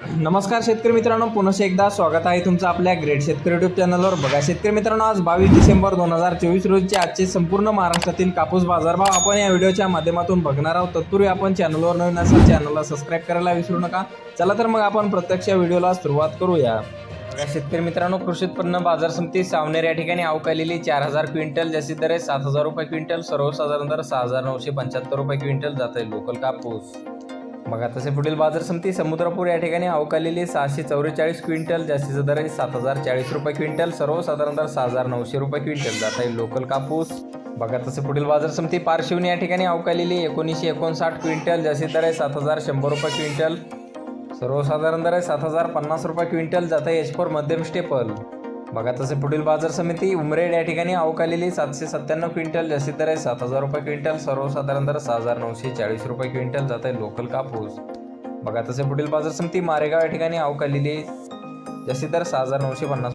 नमस्कार शेतकरी मित्रांनो पुन्हा एकदा स्वागत आहे तुमचं आपल्या ग्रेट शेतकरी युट्यूब चॅनलवर बघा शेतकरी मित्रांनो आज बावीस डिसेंबर दोन हजार चोवीस रोजचे आजचे संपूर्ण महाराष्ट्रातील कापूस बाजारभाव आपण या व्हिडिओच्या माध्यमातून बघणार आहोत. तत्पूर्वी आपण चॅनलवर नवीन असाल चॅनलला सबस्क्राईब करायला विसरू नका. चला तर मग आपण प्रत्यक्ष व्हिडिओला सुरुवात करूया. शेतकरी मित्रांनो कृषी उत्पन्न बाजार समिती सावनेर या ठिकाणी अवकालेली चार हजार क्विंटल जास्तीत दर आहे सात हजार रुपये क्विंटल सर्वसाधारण दर सहा हजार नऊशे पंच्याहत्तर रुपये क्विंटल जात आहे लोकल कापूस. बघा तसे पुढील बाजार समिती समुद्रपूर या ठिकाणी अवकालेली सहाशे चौवेचाळीस क्विंटल जास्तीचा दर आहे सात हजार चाळीस रुपये क्विंटल सर्वसाधारण दर सहा हजार नऊशे रुपये क्विंटल. जात आहे लोकल कापूस. बघा तसे पुढील बाजार समिती पारशिवनी या ठिकाणी अवकालेली एकोणीसशे एकोणसाठ क्विंटल जास्तीत दर आहे सात हजार शंभर रुपये क्विंटल. सर्वसाधारण दर आहे सात हजार पन्नास रुपये क्विंटल जात आहे एचपर मध्यम स्टेपल. बघा तसे पुढील बाजार समिती उमरेड या ठिकाणी अवकालेली सातशे सत्त्याण्णव क्विंटल जास्तीत दर आहे सात हजार रुपये क्विंटल सर्वसाधारण दर सहा हजार नऊशे चाळीस रुपये क्विंटल जात आहे लोकल कापूस. बघा तसे पुढील बाजार समिती मारेगाव या ठिकाणी अवकालेली जास्तीत दर सहा हजार नऊशे पन्नास